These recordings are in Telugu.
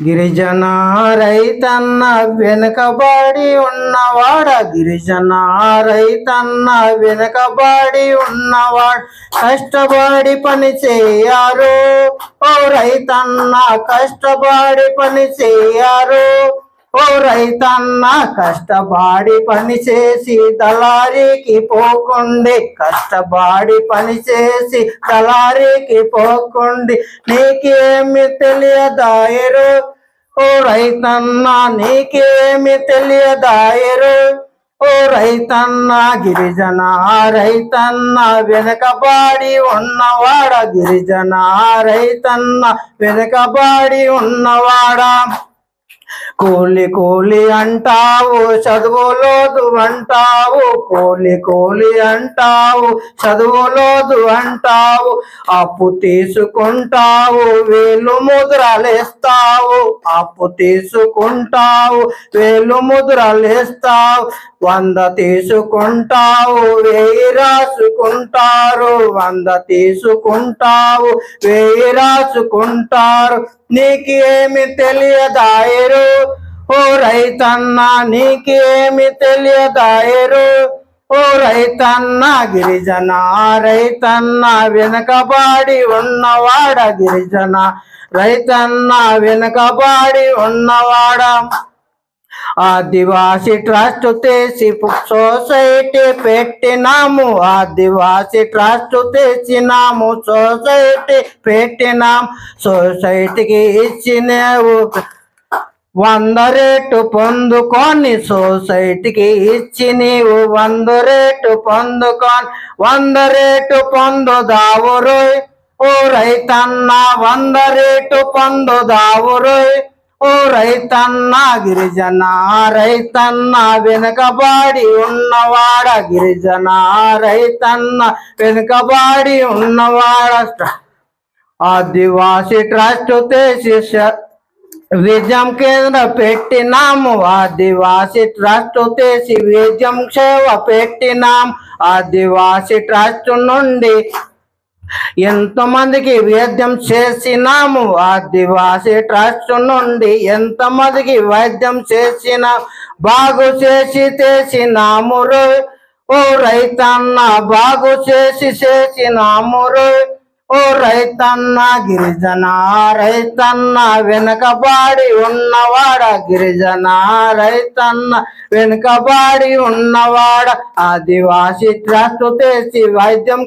గిరిజన రైతన్న వెనుకబడి ఉన్నవాడ గిరిజన రైతన్న వెనుకబడి ఉన్నవాడు కష్టపడి పని చేయారు ఓ రైతన్న కష్టపడి పని చేయారు. ఓ రైతన్న కష్టపడి పని చేసి దళారికి పోకుండి. కష్టపడి పని చేసి దళారికి పోకుండి. నీకేమి తెలియదాయరు ఓ రైతన్న నీకేమి తెలియదాయరు ఓ రైతన్న గిరిజన రైతన్న వెనకబాడి ఉన్నవాడ? గిరిజన రైతన్న వెనకబాడి ఉన్నవాడా? కోలి కోలి అంటావు చదువులోదు అంటావు కోలి కోలి అంటావు చదువులోదు అంటావు అప్పు తీసుకుంటావు వేలు ముద్రలేస్తావు అప్పు తీసుకుంటావు వేలు ముద్రలేస్తావు వంద తీసుకుంటావు వేయి రాసుకుంటారు. వంద తీసుకుంటావు వేయి రాసుకుంటారు. నీకేమి తెలియదాయరు? ఓ రైతన్న నీకేమి తెలియదాయరు? ఓ రైతన్న గిరిజన రైతన్న వెనకబాడి ఉన్నవాడ గిరిజన? రైతన్న వెనకబాడి ఉన్నవాడ? ఆదివాసి ట్రస్ట్ తెసి సొసైటీ పెట్టినాము. ఆదివాసి ట్రస్ట్ తెచ్చినాము సొసైటీ పెట్టినాం. సొసైటీకి ఇచ్చినావు. వంద రేటు పొందుకొని సొసైటీకి ఇచ్చి నీవు వంద రేటు పొందుకొని వంద రేటు పొందుదావు రోయ్ ఓ రైతన్న వంద రేటు పొందుదావు రోయ్ ఓ రైతన్న గిరిజన రైతన్న వెనుకబాడి ఉన్నవాడ గిరిజన రైతన్న వెనుకబాడి ఉన్నవాడ ఆదివాసి ట్రస్ట్ తెసి విజయం కేంద్ర పెట్టినాము. ఆదివాసి ట్రస్ట్ తెసి విజయం సేవ పెట్టినాం. ఆదివాసి ట్రస్ట్ నుండి ఎంతమందికి వైద్యం చేసినాము? ఆదివాసి ట్రస్ట్ నుండి ఎంతమందికి వైద్యం చేసిన బాగు చేసి చేసినాము ఓ రైతన్న బాగు చేసి చేసినాము ఓ రైతన్న గిరిజన రైతన్న వెనుకబాడి ఉన్నవాడ గిరిజన రైతన్న వెనుకబాడి ఉన్నవాడ. ఆదివాసి ట్రస్ట్ తెచ్చి వైద్యం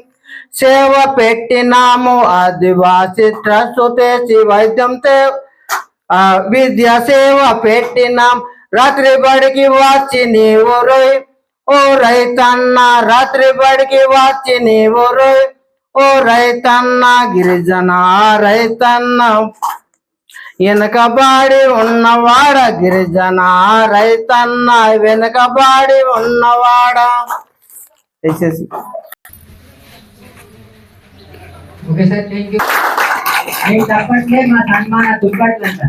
సేవ పెట్టినాము. ఆదివాసి ట్రస్ట్ తెసి వైద్యం తే- సేవ పెట్టినాం. రాత్రి బడికి వచ్చి నీవు రోయ్. ఓ రైతన్న రాత్రి బడికి వచ్చి నీవు రోయ్. ఓ రైతన్న గిరిజన రైతన్న వెనకబాడి ఉన్నవాడ గిరిజన రైతన్న వెనకబాడి ఉన్నవాడ. ఓకే సార్ థ్యాంక్ యూ నేను తప్పట్లే మా సన్మాన దుప్పట్లంట